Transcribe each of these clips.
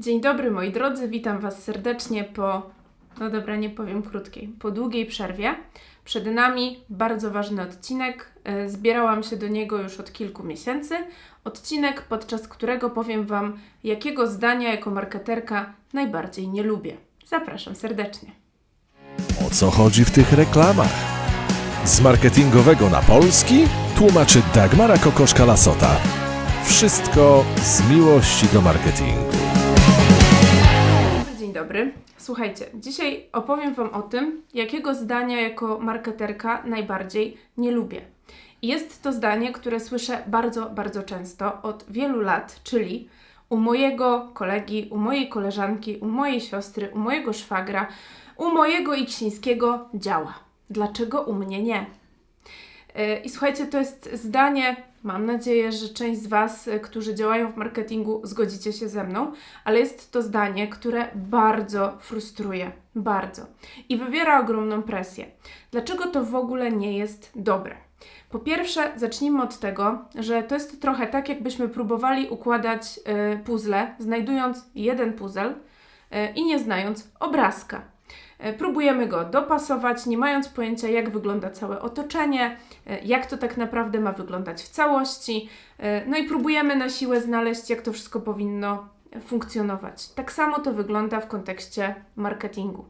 Dzień dobry moi drodzy, witam Was serdecznie po, no dobra, nie powiem krótkiej, po długiej przerwie. Przed nami bardzo ważny odcinek. e, Zbierałam się do niego już od kilku miesięcy. Odcinek, podczas którego powiem Wam, jakiego zdania jako marketerka najbardziej nie lubię. Zapraszam serdecznie. O co chodzi w tych reklamach? Z marketingowego na polski tłumaczy Dagmara Kokoszka-Lasota. Wszystko z miłości do marketingu. Dobry. Słuchajcie, dzisiaj opowiem Wam o tym, jakiego zdania jako marketerka najbardziej nie lubię. Jest to zdanie, które słyszę bardzo, bardzo często od wielu lat, czyli u mojego kolegi, u mojej koleżanki, u mojej siostry, u mojego szwagra, u mojego Iksińskiego działa. Dlaczego u mnie nie? Yy, I słuchajcie, to jest zdanie, mam nadzieję, że część z Was, y, którzy działają w marketingu, zgodzicie się ze mną, ale jest to zdanie, które bardzo frustruje, bardzo i wywiera ogromną presję. Dlaczego to w ogóle nie jest dobre? Po pierwsze, zacznijmy od tego, że to jest trochę tak, jakbyśmy próbowali układać y, puzzle, znajdując jeden puzzle y, i nie znając obrazka. E, Próbujemy go dopasować, nie mając pojęcia, jak wygląda całe otoczenie, e, jak to tak naprawdę ma wyglądać w całości. E, No i próbujemy na siłę znaleźć, jak to wszystko powinno funkcjonować. Tak samo to wygląda w kontekście marketingu.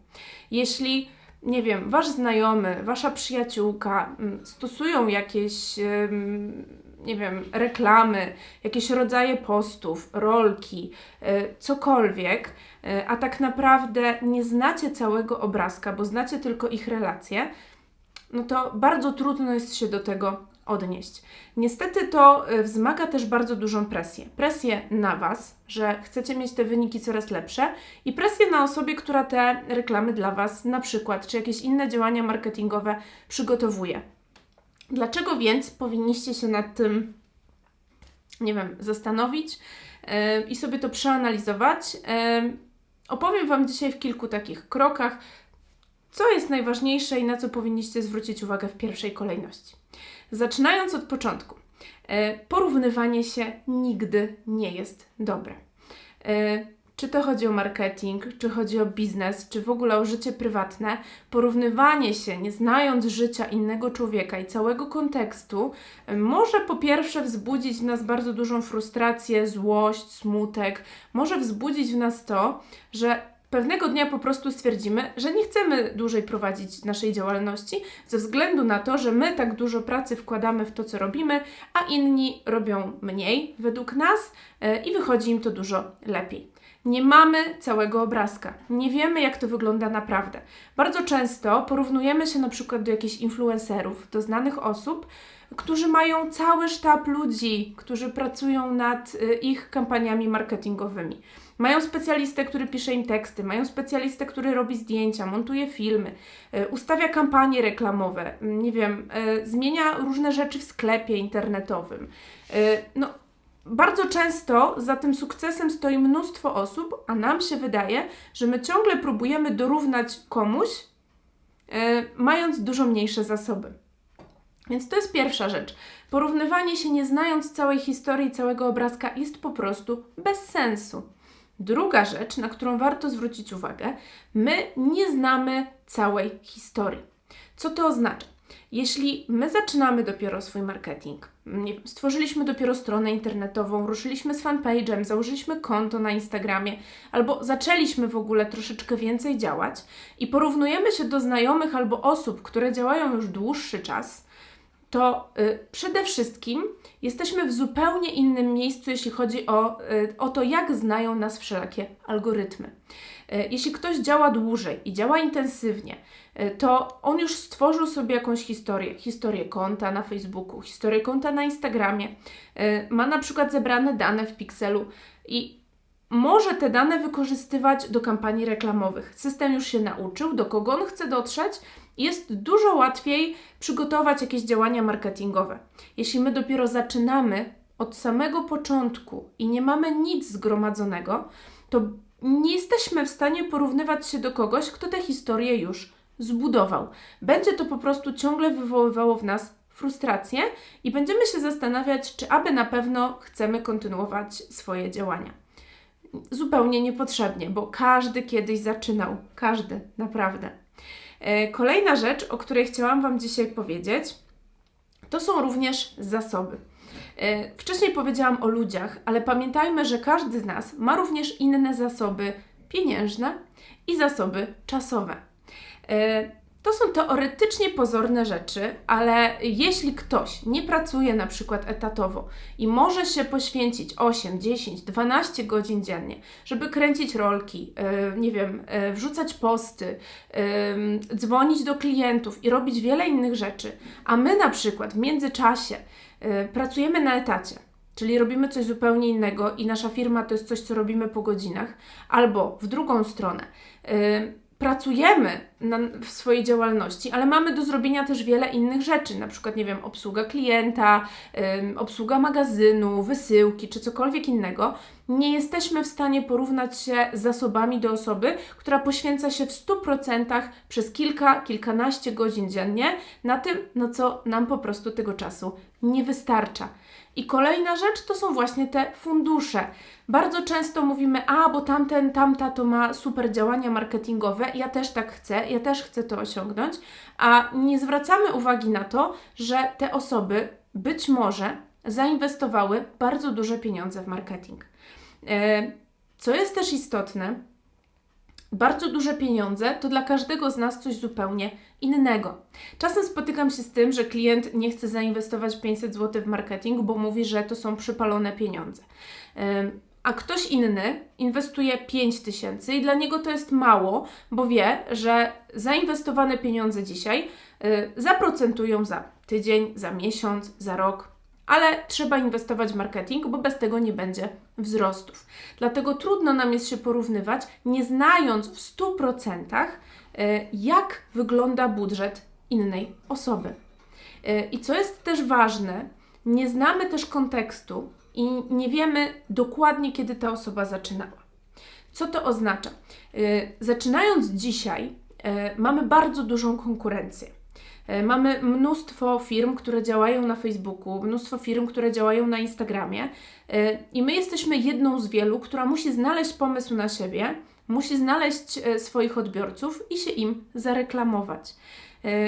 Jeśli, nie wiem, wasz znajomy, wasza przyjaciółka mm, stosują jakieś, nie wiem, reklamy, jakieś rodzaje postów, rolki, e, cokolwiek, e, a tak naprawdę nie znacie całego obrazka, bo znacie tylko ich relacje, no to bardzo trudno jest się do tego odnieść. Niestety to e, wzmaga też bardzo dużą presję. Presję na Was, że chcecie mieć te wyniki coraz lepsze i presję na osobie, która te reklamy dla Was na przykład, czy jakieś inne działania marketingowe przygotowuje. Dlaczego więc powinniście się nad tym, nie wiem, zastanowić e, i sobie to przeanalizować? E, opowiem Wam dzisiaj w kilku takich krokach, co jest najważniejsze i na co powinniście zwrócić uwagę w pierwszej kolejności. Zaczynając od początku, e, porównywanie się nigdy nie jest dobre. Czy to chodzi o marketing, czy chodzi o biznes, czy w ogóle o życie prywatne, porównywanie się, nie znając życia innego człowieka i całego kontekstu, może po pierwsze wzbudzić w nas bardzo dużą frustrację, złość, smutek, może wzbudzić w nas to, że pewnego dnia po prostu stwierdzimy, że nie chcemy dłużej prowadzić naszej działalności ze względu na to, że my tak dużo pracy wkładamy w to, co robimy, a inni robią mniej według nas e, i wychodzi im to dużo lepiej. Nie mamy całego obrazka, nie wiemy, jak to wygląda naprawdę. Bardzo często porównujemy się na przykład do jakichś influencerów, do znanych osób, którzy mają cały sztab ludzi, którzy pracują nad y, ich kampaniami marketingowymi. Mają specjalistę, który pisze im teksty, mają specjalistę, który robi zdjęcia, montuje filmy, y, ustawia kampanie reklamowe, y, nie wiem, y, zmienia różne rzeczy w sklepie internetowym. No, bardzo często za tym sukcesem stoi mnóstwo osób, a nam się wydaje, że my ciągle próbujemy dorównać komuś, y, mając dużo mniejsze zasoby. Więc to jest pierwsza rzecz. Porównywanie się nie znając całej historii, całego obrazka jest po prostu bez sensu. Druga rzecz, na którą warto zwrócić uwagę, my nie znamy całej historii. Co to oznacza? Jeśli my zaczynamy dopiero swój marketing, stworzyliśmy dopiero stronę internetową, ruszyliśmy z fanpage'em, założyliśmy konto na Instagramie, albo zaczęliśmy w ogóle troszeczkę więcej działać i porównujemy się do znajomych albo osób, które działają już dłuższy czas, to y, przede wszystkim jesteśmy w zupełnie innym miejscu, jeśli chodzi o, y, o to, jak znają nas wszelakie algorytmy. Y, jeśli ktoś działa dłużej i działa intensywnie, to on już stworzył sobie jakąś historię, historię konta na Facebooku, historię konta na Instagramie, ma na przykład zebrane dane w Pixelu i może te dane wykorzystywać do kampanii reklamowych. System już się nauczył, do kogo on chce dotrzeć, jest dużo łatwiej przygotować jakieś działania marketingowe. Jeśli my dopiero zaczynamy od samego początku i nie mamy nic zgromadzonego, to nie jesteśmy w stanie porównywać się do kogoś, kto tę historię już zbudował. Będzie to po prostu ciągle wywoływało w nas frustrację i będziemy się zastanawiać, czy aby na pewno chcemy kontynuować swoje działania. Zupełnie niepotrzebnie, bo każdy kiedyś zaczynał. Każdy, naprawdę. E, Kolejna rzecz, o której chciałam Wam dzisiaj powiedzieć, to są również zasoby. E, Wcześniej powiedziałam o ludziach, ale pamiętajmy, że każdy z nas ma również inne zasoby pieniężne i zasoby czasowe. To są teoretycznie pozorne rzeczy, ale jeśli ktoś nie pracuje na przykład etatowo i może się poświęcić 8, 10, 12 godzin dziennie, żeby kręcić rolki, e, nie wiem, e, wrzucać posty, em, dzwonić do klientów i robić wiele innych rzeczy, a my na przykład w międzyczasie e, pracujemy na etacie, czyli robimy coś zupełnie innego i nasza firma to jest coś, co robimy po godzinach, albo w drugą stronę. e, Pracujemy na, w swojej działalności, ale mamy do zrobienia też wiele innych rzeczy, na przykład, nie wiem, obsługa klienta, ym, obsługa magazynu, wysyłki czy cokolwiek innego. Nie jesteśmy w stanie porównać się z zasobami do osoby, która poświęca się w 100% przez kilka, kilkanaście godzin dziennie na tym, na co nam po prostu tego czasu nie wystarcza. I kolejna rzecz to są właśnie te fundusze. Bardzo często mówimy, a bo tamten, tamta to ma super działania marketingowe, ja też tak chcę, ja też chcę to osiągnąć, a nie zwracamy uwagi na to, że te osoby być może zainwestowały bardzo duże pieniądze w marketing. E, Co jest też istotne, bardzo duże pieniądze to dla każdego z nas coś zupełnie innego. Czasem spotykam się z tym, że klient nie chce zainwestować 500 zł w marketing, bo mówi, że to są przypalone pieniądze. A ktoś inny inwestuje 5 tysięcy i dla niego to jest mało, bo wie, że zainwestowane pieniądze dzisiaj y, zaprocentują za tydzień, za miesiąc, za rok, ale trzeba inwestować w marketing, bo bez tego nie będzie wzrostów. Dlatego trudno nam jest się porównywać, nie znając w 100% e, jak wygląda budżet innej osoby. E, I co jest też ważne, nie znamy też kontekstu i nie wiemy dokładnie, kiedy ta osoba zaczynała. Co to oznacza? E, Zaczynając dzisiaj, mamy bardzo dużą konkurencję. E, Mamy mnóstwo firm, które działają na Facebooku, mnóstwo firm, które działają na Instagramie, e, i my jesteśmy jedną z wielu, która musi znaleźć pomysł na siebie, musi znaleźć e, swoich odbiorców i się im zareklamować.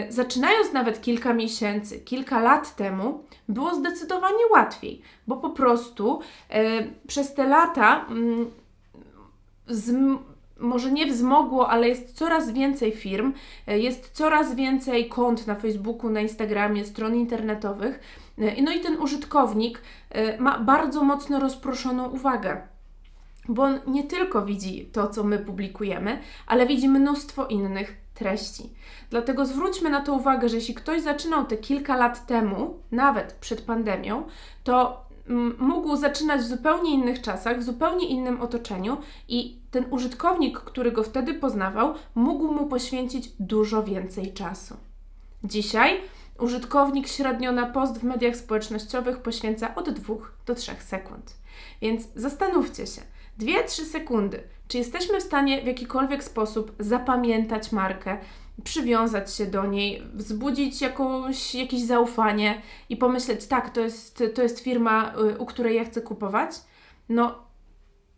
Zaczynając nawet kilka miesięcy, kilka lat temu, było zdecydowanie łatwiej, bo po prostu przez te lata mm, zm- może nie wzmogło, ale jest coraz więcej firm, e, jest coraz więcej kont na Facebooku, na Instagramie, stron internetowych. E, No i ten użytkownik e, ma bardzo mocno rozproszoną uwagę. Bo on nie tylko widzi to, co my publikujemy, ale widzi mnóstwo innych treści. Dlatego zwróćmy na to uwagę, że jeśli ktoś zaczynał te kilka lat temu, nawet przed pandemią, to mógł zaczynać w zupełnie innych czasach, w zupełnie innym otoczeniu i ten użytkownik, który go wtedy poznawał, mógł mu poświęcić dużo więcej czasu. Dzisiaj użytkownik średnio na post w mediach społecznościowych poświęca od 2 do 3 sekund. Więc zastanówcie się, 2-3 sekundy, czy jesteśmy w stanie w jakikolwiek sposób zapamiętać markę, przywiązać się do niej, wzbudzić jakąś, jakieś zaufanie i pomyśleć, tak, to jest, to jest firma, y, u której ja chcę kupować? No,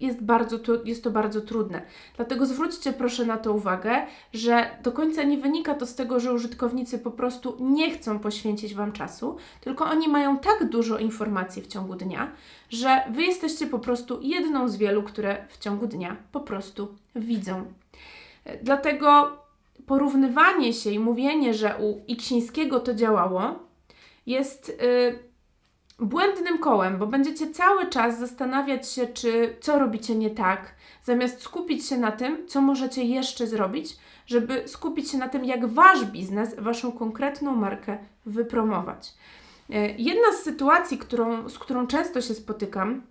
jest, bardzo, jest to bardzo trudne. Dlatego zwróćcie proszę na to uwagę, że do końca nie wynika to z tego, że użytkownicy po prostu nie chcą poświęcić Wam czasu, tylko oni mają tak dużo informacji w ciągu dnia, że Wy jesteście po prostu jedną z wielu, które w ciągu dnia po prostu widzą. Dlatego porównywanie się i mówienie, że u Iksińskiego to działało, jest y, błędnym kołem, bo będziecie cały czas zastanawiać się, czy co robicie nie tak, zamiast skupić się na tym, co możecie jeszcze zrobić, żeby skupić się na tym, jak wasz biznes, waszą konkretną markę wypromować. E, Jedna z sytuacji, którą, z którą często się spotykam,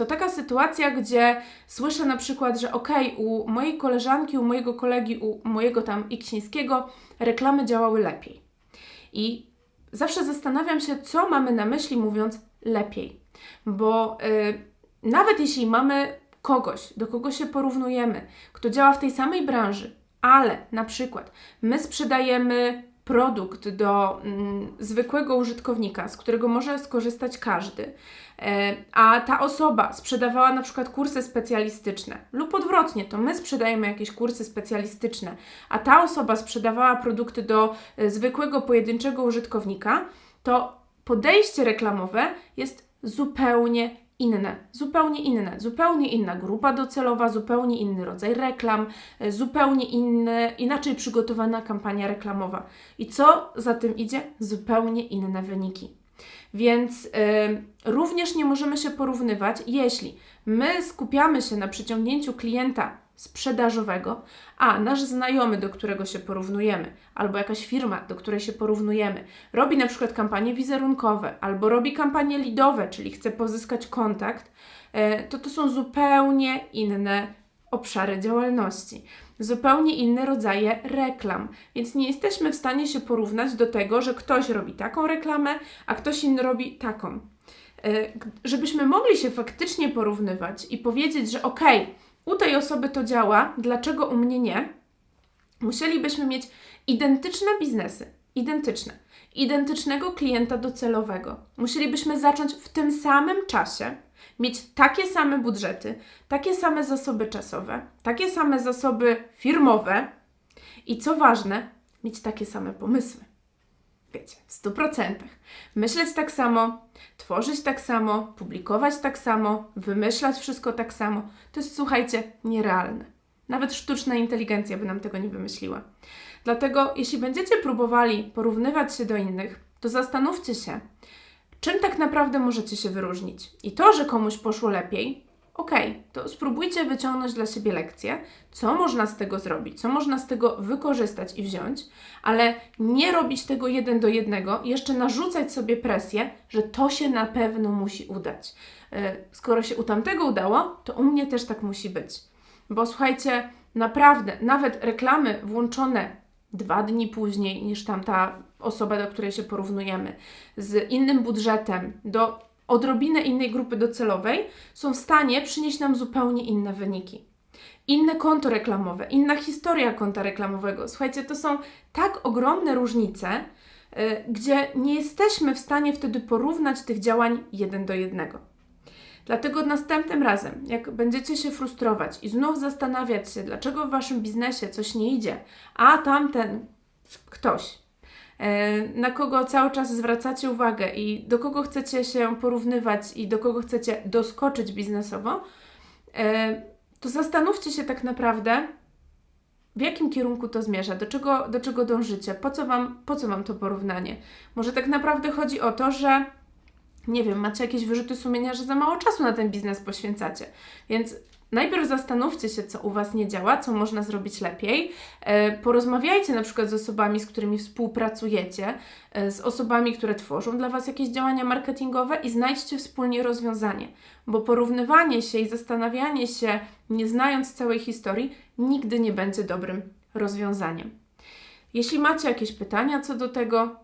to taka sytuacja, gdzie słyszę na przykład, że okej, u mojej koleżanki, u mojego kolegi, u mojego tam Iksińskiego reklamy działały lepiej. I zawsze zastanawiam się, co mamy na myśli mówiąc lepiej. Bo y, nawet jeśli mamy kogoś, do kogo się porównujemy, kto działa w tej samej branży, ale na przykład my sprzedajemy produkt do mm, zwykłego użytkownika, z którego może skorzystać każdy, e, a ta osoba sprzedawała na przykład kursy specjalistyczne, lub odwrotnie, to my sprzedajemy jakieś kursy specjalistyczne, a ta osoba sprzedawała produkty do e, zwykłego, pojedynczego użytkownika, to podejście reklamowe jest zupełnie inne, zupełnie inne, zupełnie inna grupa docelowa, zupełnie inny rodzaj reklam, e, zupełnie inne, inaczej przygotowana kampania reklamowa. I co za tym idzie? Zupełnie inne wyniki. Więc y, również nie możemy się porównywać, jeśli my skupiamy się na przyciągnięciu klienta sprzedażowego, a nasz znajomy, do którego się porównujemy, albo jakaś firma, do której się porównujemy, robi na przykład kampanie wizerunkowe, albo robi kampanie lidowe, czyli chce pozyskać kontakt, e, to to są zupełnie inne obszary działalności, zupełnie inne rodzaje reklam. Więc nie jesteśmy w stanie się porównać do tego, że ktoś robi taką reklamę, a ktoś inny robi taką. E, Żebyśmy mogli się faktycznie porównywać i powiedzieć, że okej, u tej osoby to działa, dlaczego u mnie nie? Musielibyśmy mieć identyczne biznesy, identyczne, identycznego klienta docelowego. Musielibyśmy zacząć w tym samym czasie, mieć takie same budżety, takie same zasoby czasowe, takie same zasoby firmowe i co ważne, mieć takie same pomysły. Wiecie, w 100%. Myśleć tak samo, tworzyć tak samo, publikować tak samo, wymyślać wszystko tak samo. To jest, słuchajcie, nierealne. Nawet sztuczna inteligencja by nam tego nie wymyśliła. Dlatego, jeśli będziecie próbowali porównywać się do innych, to zastanówcie się, czym tak naprawdę możecie się wyróżnić. I to, że komuś poszło lepiej, okej, to spróbujcie wyciągnąć dla siebie lekcję, co można z tego zrobić, co można z tego wykorzystać i wziąć, ale nie robić tego jeden do jednego jeszcze narzucać sobie presję, że to się na pewno musi udać. E, Skoro się u tamtego udało, to u mnie też tak musi być. Bo słuchajcie, naprawdę, nawet reklamy włączone dwa dni później niż tamta osoba, do której się porównujemy, z innym budżetem, do odrobinę innej grupy docelowej, są w stanie przynieść nam zupełnie inne wyniki. Inne konto reklamowe, inna historia konta reklamowego. Słuchajcie, to są tak ogromne różnice, y, gdzie nie jesteśmy w stanie wtedy porównać tych działań jeden do jednego. Dlatego następnym razem, jak będziecie się frustrować i znów zastanawiać się, dlaczego w waszym biznesie coś nie idzie, a tamten ktoś, na kogo cały czas zwracacie uwagę i do kogo chcecie się porównywać i do kogo chcecie doskoczyć biznesowo, e, to zastanówcie się tak naprawdę, w jakim kierunku to zmierza, do czego, do czego dążycie, po co, wam, po co wam to porównanie. Może tak naprawdę chodzi o to, że nie wiem, macie jakieś wyrzuty sumienia, że za mało czasu na ten biznes poświęcacie. Więc najpierw zastanówcie się, co u Was nie działa, co można zrobić lepiej. E, porozmawiajcie na przykład z osobami, z którymi współpracujecie, e, z osobami, które tworzą dla Was jakieś działania marketingowe i znajdźcie wspólnie rozwiązanie. Bo porównywanie się i zastanawianie się, nie znając całej historii, nigdy nie będzie dobrym rozwiązaniem. Jeśli macie jakieś pytania co do tego,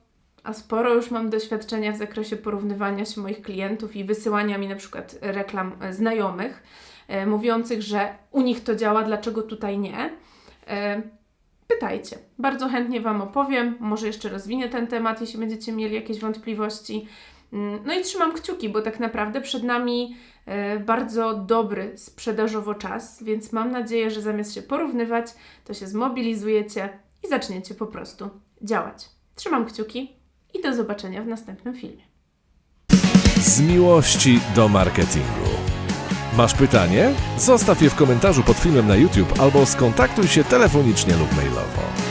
a sporo już mam doświadczenia w zakresie porównywania się moich klientów i wysyłania mi na przykład reklam e, znajomych, mówiących, że u nich to działa, dlaczego tutaj nie. E, pytajcie. Bardzo chętnie Wam opowiem. Może jeszcze rozwinię ten temat, jeśli będziecie mieli jakieś wątpliwości. Mm, No i trzymam kciuki, bo tak naprawdę przed nami e, bardzo dobry sprzedażowo czas, więc mam nadzieję, że zamiast się porównywać, to się zmobilizujecie i zaczniecie po prostu działać. Trzymam kciuki i do zobaczenia w następnym filmie. Z miłości do marketingu. Masz pytanie? Zostaw je w komentarzu pod filmem na YouTube albo skontaktuj się telefonicznie lub mailowo.